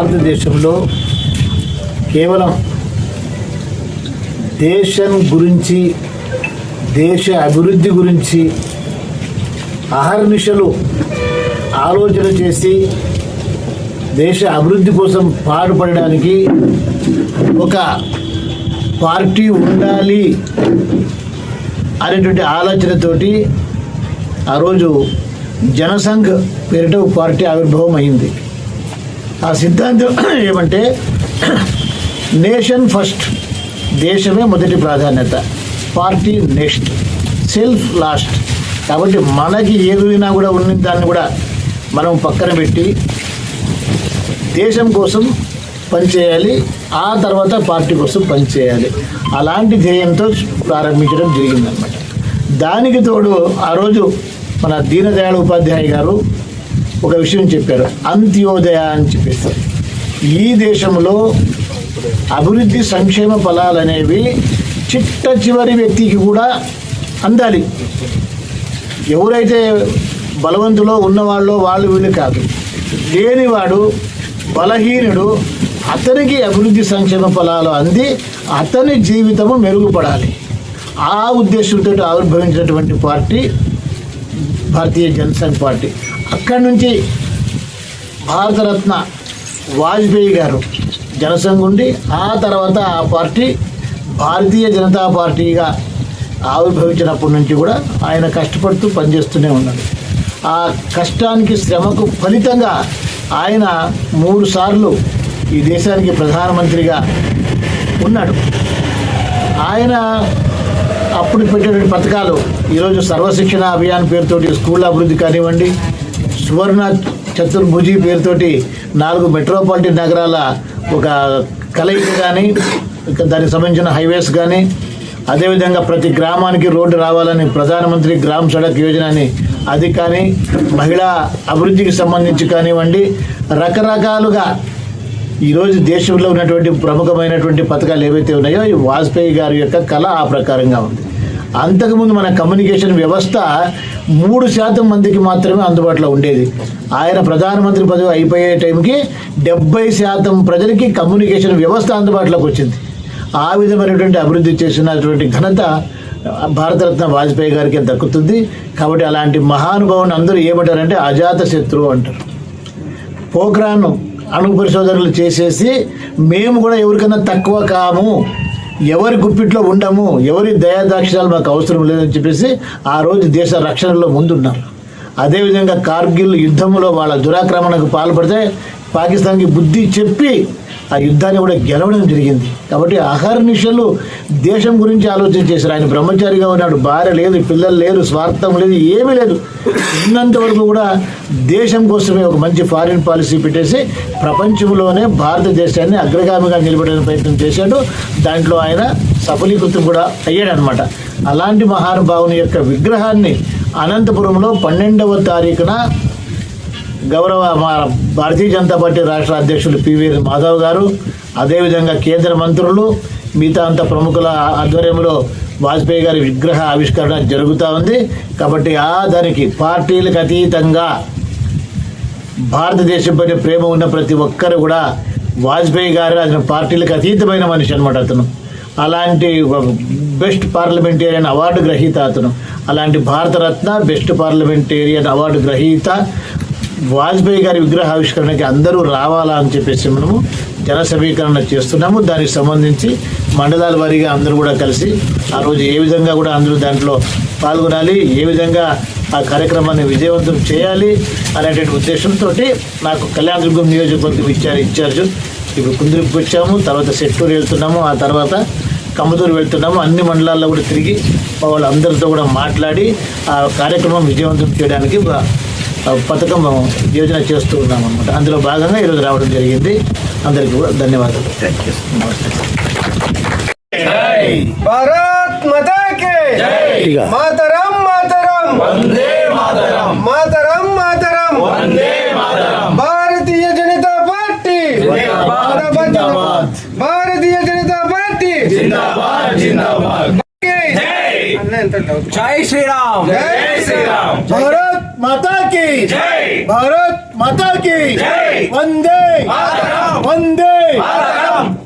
భారతదేశంలో కేవలం దేశం గురించి దేశ అభివృద్ధి గురించి అహర్నిశలు ఆలోచన చేసి దేశ అభివృద్ధి కోసం పాటుపడడానికి ఒక పార్టీ ఉండాలి అనేటువంటి ఆలోచనతోటి ఆ రోజు జనసంఘ్ పేరిట ఒక పార్టీ ఆవిర్భావం అయింది. ఆ సిద్ధాంతం ఏమంటే నేషన్ ఫస్ట్ దేశమే మొదటి ప్రాధాన్యత. Party next self last. కాబట్టి మనకి ఏదైనా కూడా ఉన్న దాన్ని కూడా మనం పక్కన పెట్టి దేశం కోసం పనిచేయాలి ఆ తర్వాత పార్టీ కోసం పనిచేయాలి అలాంటి ధ్యేయంతో ప్రారంభించడం జరిగిందనమాట దానికి తోడు ఆ రోజు మన దీనదయాళ ఉపాధ్యాయ గారు ఒక విషయం చెప్పారు అంత్యోదయ అని చెప్పేసి. ఈ దేశంలో అభివృద్ధి సంక్షేమ ఫలాలు అనేవి చిట్ట చివరి వ్యక్తికి కూడా అందాలి. ఎవరైతే బలవంతులో ఉన్నవాళ్ళు వాళ్ళు వీళ్ళు కాదు. లేనివాడు బలహీనుడు అతనికి అభివృద్ధి సంక్షేమ ఫలాలు అంది అతని జీవితము మెరుగుపడాలి. ఆ ఉద్దేశంతో ఆవిర్భవించినటువంటి పార్టీ భారతీయ జనసంఘ్ పార్టీ. అక్కడి నుంచి భారతరత్న వాజ్పేయి గారు జనసంఘ్ ఉండి ఆ తర్వాత ఆ పార్టీ భారతీయ జనతా పార్టీగా ఆవిర్భవించినప్పటి నుంచి కూడా ఆయన కష్టపడుతూ పనిచేస్తూనే ఉన్నాడు. ఆ కష్టానికి శ్రమకు ఫలితంగా ఆయన మూడు సార్లు ఈ దేశానికి ప్రధానమంత్రిగా ఉన్నాడు. ఆయన అప్పుడు పెట్టినటువంటి పథకాలు ఈరోజు సర్వశిక్షణ అభియాన్ పేరుతోటి స్కూల్ అభివృద్ధి కానివ్వండి సువర్ణ చతుర్భుజి పేరుతోటి నాలుగు మెట్రోపాలిటన్ నగరాల ఒక కలయిక కానీ దానికి సంబంధించిన హైవేస్ కానీ అదేవిధంగా ప్రతి గ్రామానికి రోడ్డు రావాలని ప్రధానమంత్రి గ్రామ్ సడక్ యోజన అని అది కానీ మహిళా అభివృద్ధికి సంబంధించి కానివ్వండి రకరకాలుగా ఈరోజు దేశంలో ఉన్నటువంటి ప్రముఖమైనటువంటి పథకాలు ఏవైతే ఉన్నాయో ఈ వాజ్పేయి గారి యొక్క కళ ఆ ప్రకారంగా ఉంది. అంతకుముందు మన కమ్యూనికేషన్ వ్యవస్థ మూడు శాతం మందికి మాత్రమే అందుబాటులో ఉండేది. ఆయన ప్రధానమంత్రి పదవి అయిపోయే టైంకి డెబ్బై శాతం ప్రజలకి కమ్యూనికేషన్ వ్యవస్థ అందుబాటులోకి వచ్చింది. ఆ విధమైనటువంటి అభివృద్ధి చేసినటువంటి ఘనత భారతరత్న వాజ్పేయి గారికి దక్కుతుంది. కాబట్టి అలాంటి మహానుభావుని అందరూ ఏమంటారంటే అజాత శత్రువు అంటారు. పోఖ్రాన్ అణు పరిశోధనలు చేసేసి మేము కూడా ఎవరికన్నా తక్కువ కాము. ఎవరి గుప్పిట్లో ఉండము ఎవరి దయాదాక్షిణాలు మాకు అవసరం లేదని చెప్పేసి ఆ రోజు దేశ రక్షణలో ముందున్నాం. అదేవిధంగా కార్గిల్ యుద్ధంలో వాళ్ళ దురాక్రమణకు పాల్పడితే పాకిస్తాన్కి బుద్ధి చెప్పి ఆ యుద్ధాన్ని కూడా గెలవడం జరిగింది. కాబట్టి అహర్నిశలు దేశం గురించి ఆలోచన చేశారు. ఆయన బ్రహ్మచారిగా ఉన్నాడు. భార్య లేదు పిల్లలు లేరు స్వార్థం లేదు ఏమీ లేదు. ఉన్నంత వరకు కూడా దేశం కోసమే ఒక మంచి ఫారిన్ పాలసీ పెట్టేసి ప్రపంచంలోనే భారతదేశాన్ని అగ్రగామిగా నిలబెట్టడానికి ప్రయత్నం చేశాడు. దాంట్లో ఆయన సఫలీకృతం కూడా అయ్యాడనమాట. అలాంటి మహానుభావుని యొక్క విగ్రహాన్ని అనంతపురంలో పన్నెండవ తారీఖున గౌరవ మా భారతీయ జనతా పార్టీ రాష్ట్ర అధ్యక్షులు పివి మాధవ్ గారు అదేవిధంగా కేంద్ర మంత్రులు మిగతా అంత ప్రముఖుల ఆధ్వర్యంలో వాజ్పేయి గారి విగ్రహ ఆవిష్కరణ జరుగుతూ ఉంది. కాబట్టి ఆ దానికి పార్టీలకు అతీతంగా భారతదేశం పైన ప్రేమ ఉన్న ప్రతి ఒక్కరు కూడా వాజ్పేయి గారు అతని పార్టీలకు అతీతమైన మనిషి అనమాట అతను. అలాంటి బెస్ట్ పార్లమెంటేరియన్ అవార్డు గ్రహీత అతను. అలాంటి భారతరత్న బెస్ట్ పార్లమెంటేరియన్ అవార్డు గ్రహీత. వాజ్పేయి గారి విగ్రహ ఆవిష్కరణకి అందరూ రావాలా అని చెప్పేసి మనము జన సమీకరణ చేస్తున్నాము. దానికి సంబంధించి మండలాల వారీగా అందరూ కూడా కలిసి ఆ రోజు ఏ విధంగా కూడా అందరూ దాంట్లో పాల్గొనాలి ఏ విధంగా ఆ కార్యక్రమాన్ని విజయవంతం చేయాలి అనేటువంటి ఉద్దేశంతో నాకు కళ్యాణదుర్గం నియోజకవర్గం ఇచ్చారు ఇన్ఛార్జ్ ఇప్పుడు కుందరికి వచ్చాము తర్వాత సెట్టూరు వెళ్తున్నాము ఆ తర్వాత కమ్మదూరు వెళ్తున్నాము. అన్ని మండలాల్లో కూడా తిరిగి వాళ్ళందరితో కూడా మాట్లాడి ఆ కార్యక్రమం విజయవంతం చేయడానికి పథకం యోజన చేస్తూ ఉన్నాం అనమాట అందులో భాగంగా ఈరోజు రావడం జరిగింది. అందరికీ కూడా ధన్యవాదాలు. Thank you Mataram Mataram. Mataram. Mataram Bharatiya Janata party. Bharatiya party. Jai. Shriram. Jai Sriram. Bharat माता की। जय। भारत माता की। जय। वंदे। वंदे।